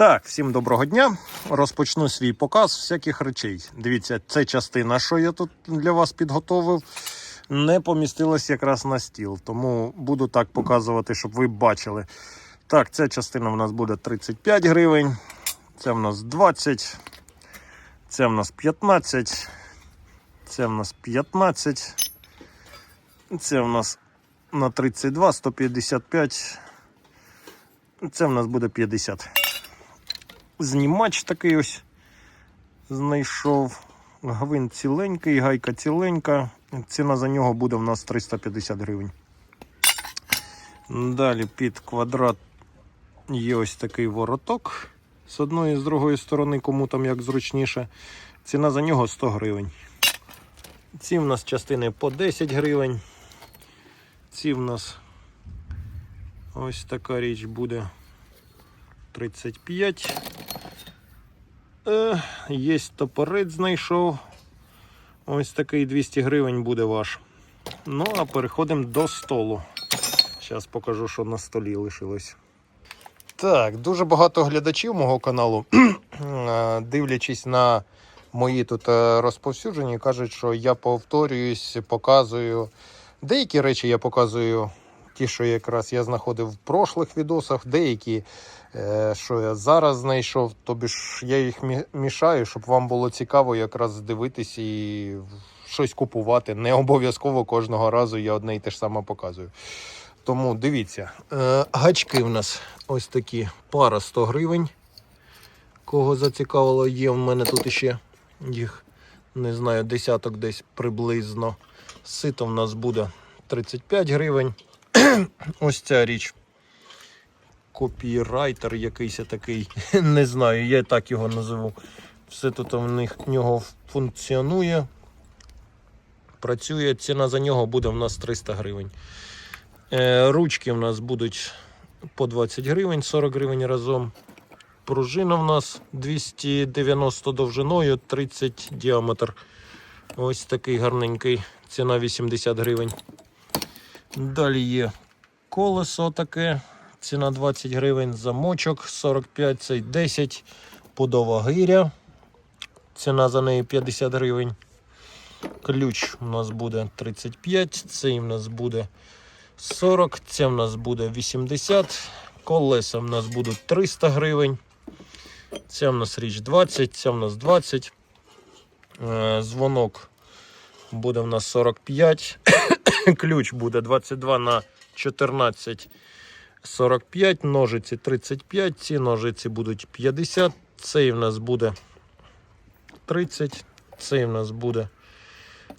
Так, всім доброго дня. Розпочну свій показ всяких речей. Дивіться, це частина, що я тут для вас підготовив, не помістилась якраз на стіл. Тому буду так показувати, щоб ви бачили. Так, ця частина в нас буде 35 гривень, це в нас 20, це в нас 15, це в нас 15, це в нас на 32, 155, це в нас буде 50 знімач такий ось знайшов. Гвинт ціленький, гайка ціленька. Ціна за нього буде в нас 350 гривень. Далі під квадрат є ось такий вороток з одної і з другої сторони, кому там як зручніше. Ціна за нього 100 гривень. Ці в нас частини по 10 гривень. Ці в нас ось така річ буде 35. Е, є топорець знайшов. Ось такий 200 гривень буде ваш. Ну, а переходимо до столу. Зараз покажу, що на столі лишилось. Так, дуже багато глядачів мого каналу, е, дивлячись на мої тут е, розповсюдження, кажуть, що я повторююсь, показую. Деякі речі я показую, ті, що якраз я знаходив в прошлих відосах, деякі що я зараз знайшов, тобі ж я їх мішаю, щоб вам було цікаво якраз дивитись і щось купувати. Не обов'язково кожного разу я одне і те ж саме показую. Тому дивіться, е, гачки в нас ось такі пара 100 гривень. Кого зацікавило, є в мене тут іще їх, не знаю, десяток десь приблизно. Сито в нас буде 35 гривень. Ось ця річ копірайтер якийсь такий, не знаю, я так його називу. Все тут в них в нього функціонує. Працює, ціна за нього буде в нас 300 гривень. Е, ручки в нас будуть по 20 гривень, 40 гривень разом. Пружина в нас 290 довжиною, 30 діаметр. Ось такий гарненький, ціна 80 гривень. Далі є колесо таке, ціна 20 гривень, замочок 45, цей 10, подова гиря, ціна за неї 50 гривень. Ключ у нас буде 35, цей у нас буде 40, це в нас буде 80, колеса в нас будуть 300 гривень. Ця в нас річ 20, ця в нас 20. Е, Дзвонок буде в нас 45. Ключ буде 22 на 14 45, ножиці 35, ці ножиці будуть 50, цей в нас буде 30, цей в нас буде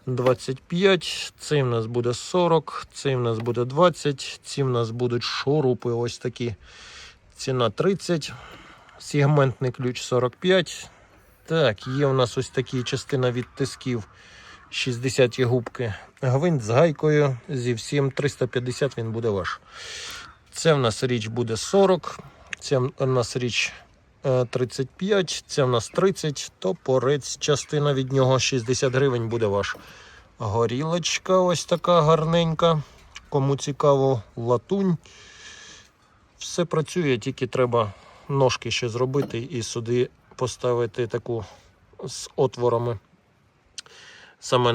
25, цей в нас буде 40, цей в нас буде 20, ці в нас будуть шурупи ось такі. Ціна 30, сегментний ключ 45. Так, є у нас ось такі частина від тисків 60 губки. Гвинт з гайкою зі всім 350 він буде ваш. Це в нас річ буде 40, це в нас річ е, 35, це в нас 30, топорець, частина від нього 60 гривень буде ваш. Горілочка ось така гарненька. Кому цікаво, латунь. Все працює, тільки треба ножки ще зробити і сюди поставити таку з отворами. Саме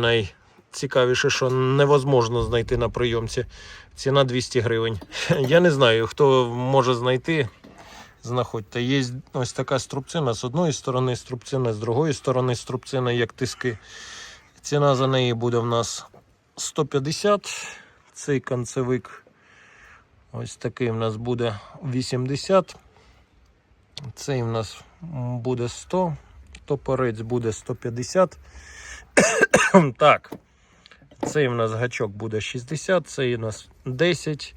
найцікавіше, що невозможно знайти на прийомці. Ціна 200 гривень. Я не знаю, хто може знайти. Знаходьте. Є ось така струбцина з одної сторони, струбцина з другої сторони, струбцина, як тиски. Ціна за неї буде в нас 150. Цей концевик ось такий в нас буде 80. Цей в нас буде 100. Топорець буде 150. так. Цей в нас гачок буде 60, цей у нас 10,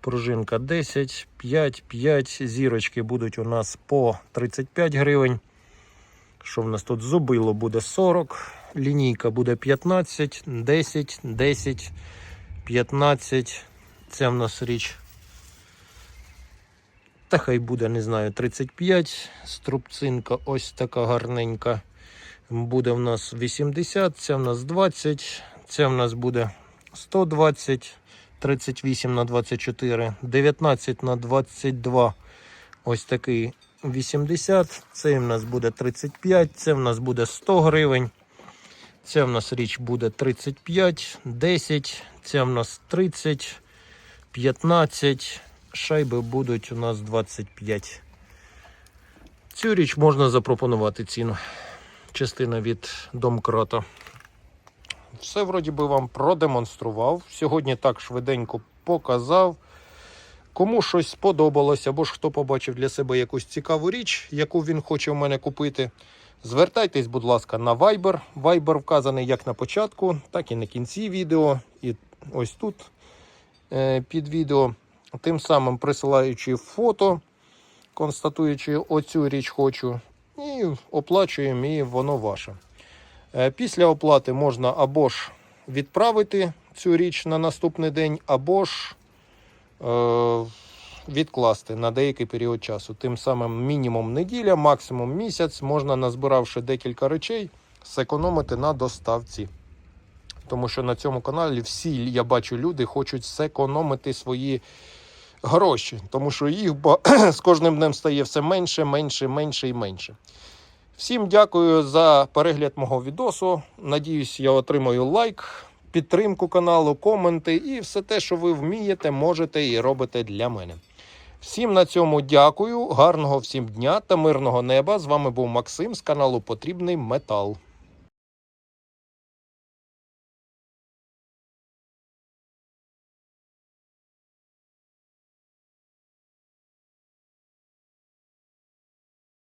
пружинка 10, 5, 5. Зірочки будуть у нас по 35 гривень. Що в нас тут зубило буде 40, лінійка буде 15, 10, 10, 15. Це в нас річ. Та хай буде, не знаю, 35. Струбцинка ось така гарненька. Буде в нас 80, це в нас 20, це в нас буде 120, 38 на 24, 19 на 22. Ось такий 80, цей в нас буде 35, це в нас буде 100 гривень. Це в нас річ буде 35, 10, це в нас 30, 15, шайби будуть у нас 25. Цю річ можна запропонувати ціну. Частина від домкрата. Все вроді би вам продемонстрував. Сьогодні так швиденько показав. Кому щось сподобалось, або ж хто побачив для себе якусь цікаву річ, яку він хоче в мене купити, звертайтесь, будь ласка, на Viber. Viber вказаний як на початку, так і на кінці відео. І ось тут е, під відео. Тим самим присилаючи фото, констатуючи оцю річ хочу, і оплачуємо, і воно ваше. Е, Після оплати можна або ж відправити цю річ на наступний день, або ж е, відкласти на деякий період часу. Тим самим мінімум неділя, максимум місяць можна, назбиравши декілька речей, зекономити на доставці. Тому що на цьому каналі всі, я бачу, люди хочуть зекономити свої гроші, тому що їх з кожним днем стає все менше, менше, менше і менше. Всім дякую за перегляд мого відосу. Надіюсь, я отримаю лайк, підтримку каналу, коменти і все те, що ви вмієте, можете і робите для мене. Всім на цьому дякую, гарного всім дня та мирного неба. З вами був Максим з каналу Потрібний Метал.